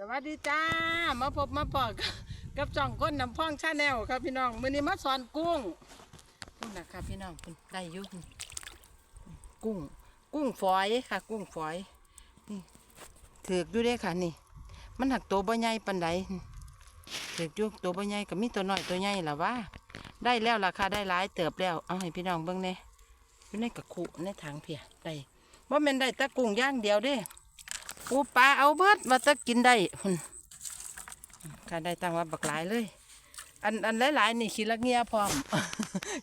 สวัสดีจ้า มาพบมาปอกกับจ่องก้นน้ำพ่องชาแนลครับพี่น้องมือนี้มาสอนกุ้งกุ้งนะครับพี่น้องคุณได้ยุ่งกุ้ง กุ้งฝอยค่ะ กุ้งฝอยนี่ถือกอยู่ด้ค่ะนี่ มันหักตัวบ่ใหญ่ปานใดถือกอยู่ตัวบ่ใหญ่ก็มีตัวน้อยตัวใหญ่ล่ะว่าได้แล้วราคาได้หลายเติบแล้วเอาให้พี่น้องเบิ่งแหน่อยู่ในกระคุในถังเพียได้บ่แม่นได้ต่กุ้งย่างเดียวเด้ ปูปลาเอาเบิดมาตะกินได้หุ่นข้าได้ตั้งว่าบักหลายเลย อันอันหลายๆนี่ขี้ละเงียพร้อม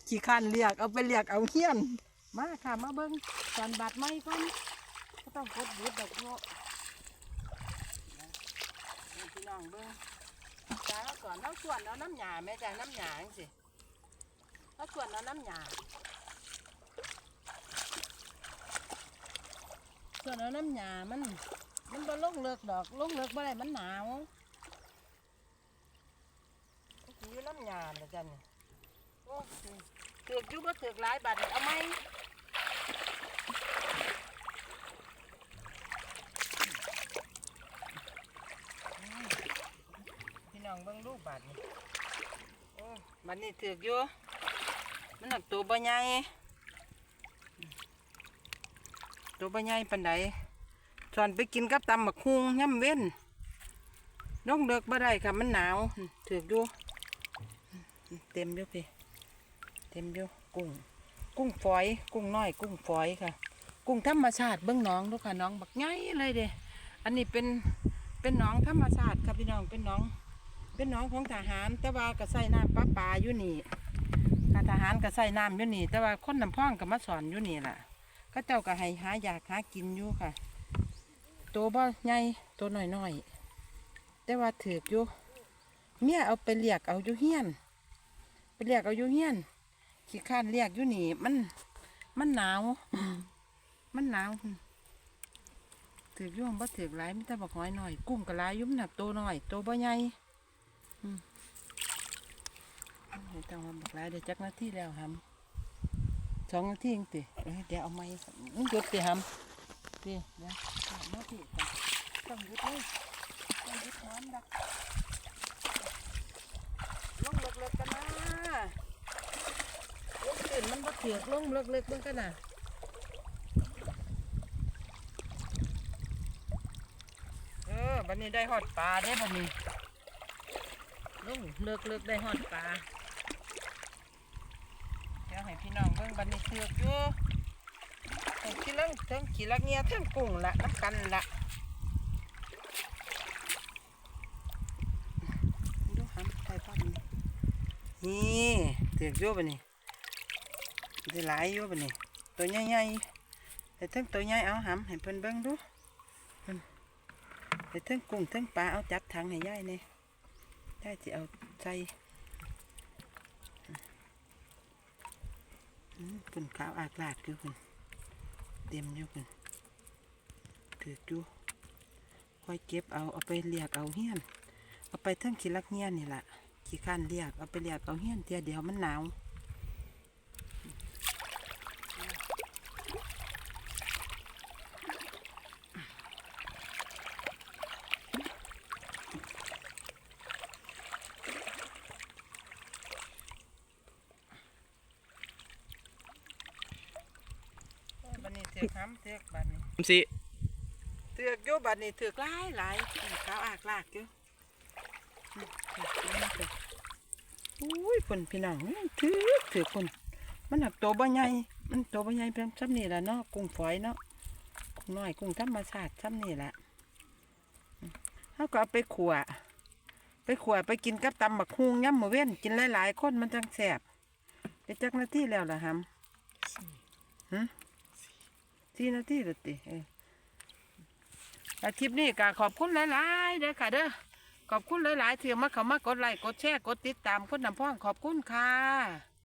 ขี้ข้านเรียกเอาไปเรียกเอาเฮียน มาค่ะมาเบิ้งสอนบาดไม้ก่อนก็ต้องกดบุดดอกเนาะนี่พี่น้องเบิ้งจ้าเอาสอนเอาส่วนเอาน้ำหยาแม่จ้าน้ำหยาจังสิเอาส่วนเอาน้ำหยาส่วนเอาน้ำหยามัน มันบ่ลงเลิกดอกลงเลิกบ่ได้มันหนาวถือน้ำยาเลยจ้ะนี่โอ้ถือกอยู่บ่ถือกหลายบาทเอาไหมอืมพี่น้องเบิ่งลูกบาทนี่โอ้บาทนี้ถือกอยู่มันหนักตัวบ่ใหญ่ตัวบ่ใหญ่ปานใด สอนไปกินกับตำหมักฮุงย่ำเว้นน้องเลิกบ่ได้ค่ะมันหนาวถือกยูเต็มอยู่พี่เต็มอยู่กุ้ง กุ้งฝอย กุ้งน้อย กุ้งฝอยค่ะ กุ้งธรรมชาติเบื้องน้องดูค่ะน้องบักใหญ่เลยเด้อันนี้เป็นเป็นน้องธรรมชาติครับพี่น้องเป็นน้อง เป็นน้องของทหาร แต่ว่าก็ใส่น้ำปลาปลาอยู่นี่ค่ะทหารก็ใส่น้ำอยู่นี่ แต่ว่าคนน้ำพ่องก็มาสอนอยู่นี่แหละก็เจ้าก็ให้หาอยากหากินอยู่ค่ะ ตัวบ่ใหญ่ตัวน้อยน้อยๆแต่ว่าถืออยู่เมียเอาไปเรียกเอาอยู่เฮียน ไปเรียกเอาอยู่เฮียนขี้ข้านเรียกอยู่นี่มัน มันหนาว มันหนาวถือยู่บ่ถือหลายมีแต่บักหอยหน่อย กุ้งกะลายยุ่มหนักตัวน้อยตัวบ่ใหญ่เดี๋ยวต้องมาบักหลายเดี๋ยวจักนาทีแล้วฮัมสองนาทีเองติเอ้ยเดี๋ยวเอาไม้ยุดติฮัม พี่เดี๋ยวถามมาพี่ก่อนต้องยุดเลยต้องยุดน้ำดักลงเล็กๆกันนะลงตื่นมันบ่เถือกลงเล็กๆเบิ่งกันนะเออบัดนี้ได้หอดปลาได้บัดนี้ลงเลิกๆได้หอดปลาเดี๋ยวให้พี่น้องเบิ่งบัดนี้เถือกอยู่เอ้ย ขี้ลังเทิงขี้ลักเงียเทิงกุ้งละนักกันละดูหำไทยภาพนี่นี่เถือกโยบนี่ได้หลายโยบนี่ตัวใหญ่ๆแต่เทิงตัวใหญ่เอาหำให้เพิ่นเบิ่งดูเพิ่นแต่เทิงกุ้งเทิงปลาเอาจับถังให้ยายเนี่ยายจะเอาใส่อืมปุ่นขาวอากลาดคือคุณ เต็มอยู่คุณถืออยู่ค่อยเก็บเอาเอาไปเรียกเอาเฮี้ยน เอาไปทั้งขี้ลักเฮี้ยนนี่แหละขี้ข้านเรียกเอาไปเรียกเอาเฮี้ยนเดียวเดียวมันหนาวเอ้ยบันนี้เถือก ห้ำเถือกบันนี้สิเถือกอยู่บัดนี้เถือกหลายหลายขาวอากลากอยู่อืมเถือกอยู่นะเถือกอุ้ยคนพี่น้องเอ้ยเถือกเถือกคนมันหนักตัวบ่ใหญ่มันตัวบ่ใหญ่เป็นซ้ำนี่แหละเนาะกุ้งฝอยเนาะกุ้งน้อยกุ้งธรรมชาติซ้ำนี่แหละอืมเขาก็เอาไปขัวไปขัวไปกินกับตำบักฮุงย่ำหมูเว้นกินหลายๆคนมันจังแสบไปจักนาทีแล้วล่ะฮัมฮะ สี่นาทีละติอออาคลิปนี้ก็ขอบคุณหลายๆเด้อค่ะเด้อขอบคุณหลายๆที่มาเขามากดไลค์กดแชร์กดติดตามคนนำพ้องขอบคุณค่ะ